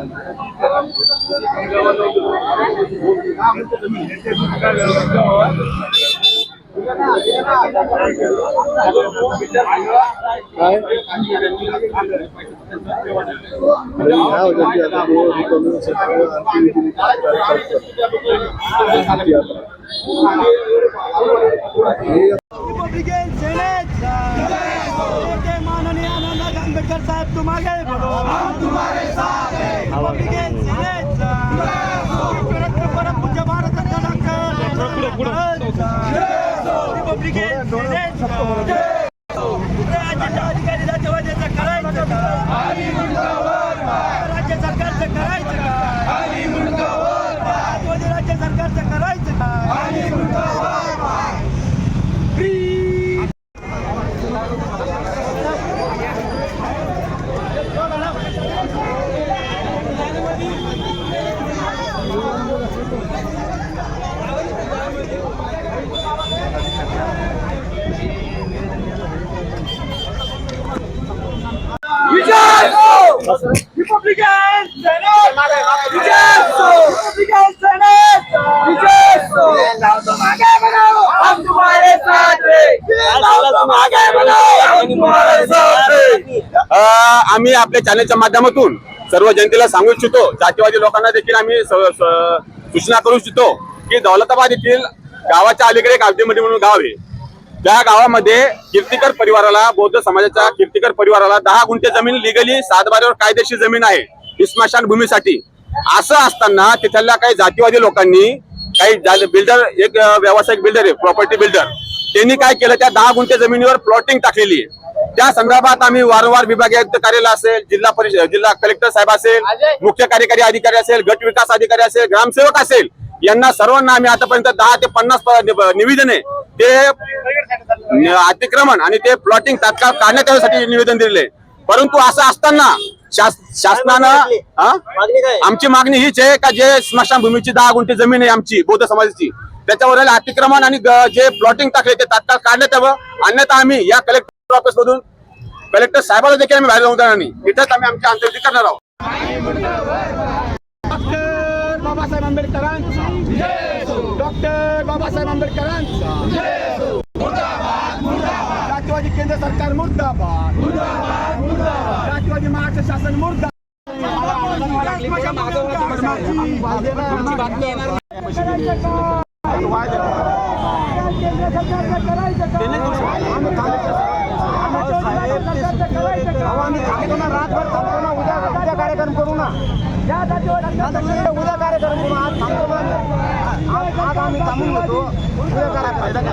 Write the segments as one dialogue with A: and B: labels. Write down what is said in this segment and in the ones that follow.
A: काय अरे
B: माननीय नानासाहेब आंबेडकर साहेब तुम बोलो हम तुम्हारे साथ
C: বড় आम्ही आपल्या चॅनलच्या माध्यमातून सर्व जनतेला सांगू इच्छितो जातीवादी लोकांना देखील आम्ही स- स- सूचना करू इच्छितो की दौलताबाद येथील गावाच्या अलीकडे एक म्हणून गाव आहे. त्या गावामध्ये कीर्तिकर परिवाराला बौद्ध समाजाच्या कीर्तिकर परिवाराला दहा गुंठे जमीन लिगली सातबाऱ्यावर कायदेशीर जमीन आहे ही स्मशानभूमीसाठी असं असताना तिथल्या काही जातीवादी लोकांनी काही बिल्डर एक व्यावसायिक बिल्डर आहे प्रॉपर्टी बिल्डर त्यांनी काय केलं त्या दहा गुंठे जमिनीवर प्लॉटिंग टाकलेली आहे. त्या संदर्भात आम्ही वारंवार विभागीय आयुक्त कार्यालय असेल जिल्हा परिषद जिल्हा कलेक्टर साहेब असेल मुख्य कार्यकारी अधिकारी असेल गट विकास अधिकारी असेल ग्रामसेवक असेल यांना सर्वांना आम्ही आतापर्यंत दहा ते पन्नास निवेदन आहे ते अतिक्रमण आणि ते प्लॉटिंग तात्काळ काढण्यात यासाठी निवेदन दिलेले. परंतु असं असताना शास- शासनानं? आमची मागणी हीच आहे का जे स्मशानभूमीची दहा गुंठे जमीन आहे आमची बौद्ध समाजाची त्याच्यावर अतिक्रमण आणि जे प्लॉटिंग टाकले ते तात्काळ काढण्यात यावं. अन्यथा आम्ही या कलेक्टर ऑफिस मधून कलेक्टर साहेबाला देखील आम्ही बाहेर जाऊ देणार नाही. इथेच आम्ही आमची अंत्यविधी करणार आहोत.
B: बाबासाहेब आंबेडकरांचा डॉक्टर बाबासाहेब आंबेडकरांचा. राष्ट्रवादी केंद्र सरकार मुर्दाबाद. राष्ट्रवादी महाराष्ट्र शासन मुर्दाबाद. उद्या कार्यक्रम करू ना. उद्या कार्यक्रम करू आज थांबतो आज आम्ही थांबून घेतो उद्या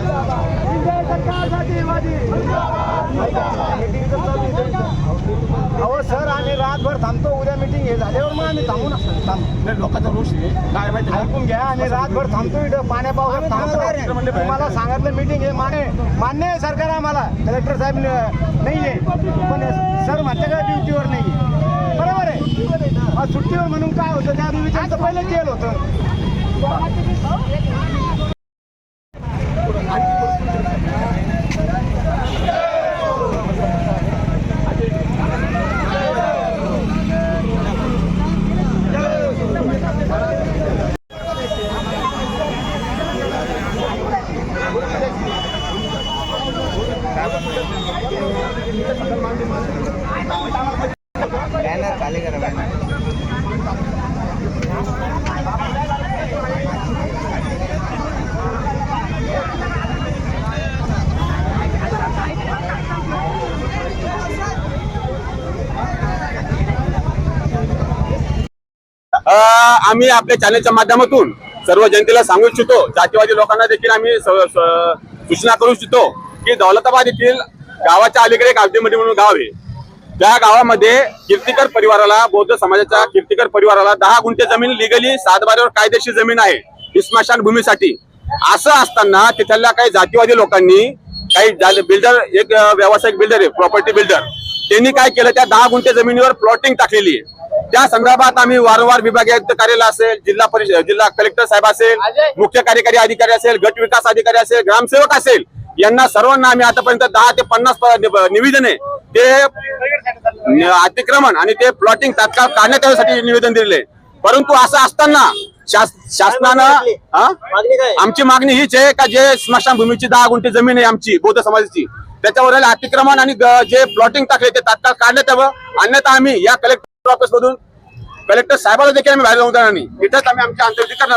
B: अहो सर आम्ही रातभर थांबतो उद्या मिटिंग हे झाल्यावर मग आम्ही थांबू ना लोकांचा रोष काय माहिती ऐकून घ्या आणि रातभर थांबतो इथं पाण्या पावसात थांबतो. तुम्हाला सांगितलं मिटिंग हे मान्य मान्य आहे सरकार आम्हाला. कलेक्टर साहेब नाही आहे पण सर म्हणते का ड्युटीवर नाही आहे सुट्टीवर म्हणून काय होतं? त्या विचारचं पहिले केलं होतं.
C: अ, आम्ही आपल्या चॅनलच्या माध्यमातून सर्व जनतेला सांगू इच्छितो जातीवादी लोकांना देखील आम्ही सूचना करू इच्छितो की दौलताबाद येथील गावाच्या अलीकडे एक म्हणून गाव आहे. त्या गावामध्ये कीर्तिकर परिवाराला बौद्ध समाजाच्या कीर्तिकर परिवाराला दहा गुंठे जमीन लिगली सातबाऱ्यावर कायदेशीर जमीन आहे ही स्मशानभूमीसाठी असं असताना तिथल्या काही जातीवादी लोकांनी काही बिल्डर एक व्यावसायिक बिल्डर आहे प्रॉपर्टी बिल्डर त्यांनी काय केलं त्या दहा गुंठे जमिनीवर प्लॉटिंग टाकलेली आहे. त्या संदर्भात आम्ही वारंवार विभागीय आयुक्त कार्यालय असेल जिल्हा परिषद जिल्हा कलेक्टर साहेब असेल मुख्य कार्यकारी अधिकारी असेल गट विकास अधिकारी असेल ग्रामसेवक असेल यांना सर्वांना आम्ही आतापर्यंत दहा ते पन्नास निवेदने ते अतिक्रमण आणि ते प्लॉटिंग तात्काळ काढण्यात यासाठी निवेदन दिलेले. परंतु असं असताना शास- शासनानं? आमची मागणी हीच आहे का जे स्मशानभूमीची दहा गुंठे जमीन आहे आमची बौद्ध समाजाची त्याच्यावर अतिक्रमण आणि जे प्लॉटिंग टाकले ते तात्काळ काढण्यात यावं. अन्यथा आम्ही या कलेक्टर ऑफिस मधून कलेक्टर साहेबाला देखील आम्ही बाहेर जाऊन जाणार नाही. इथंच आम्ही आमच्या अंत्यविधी करणार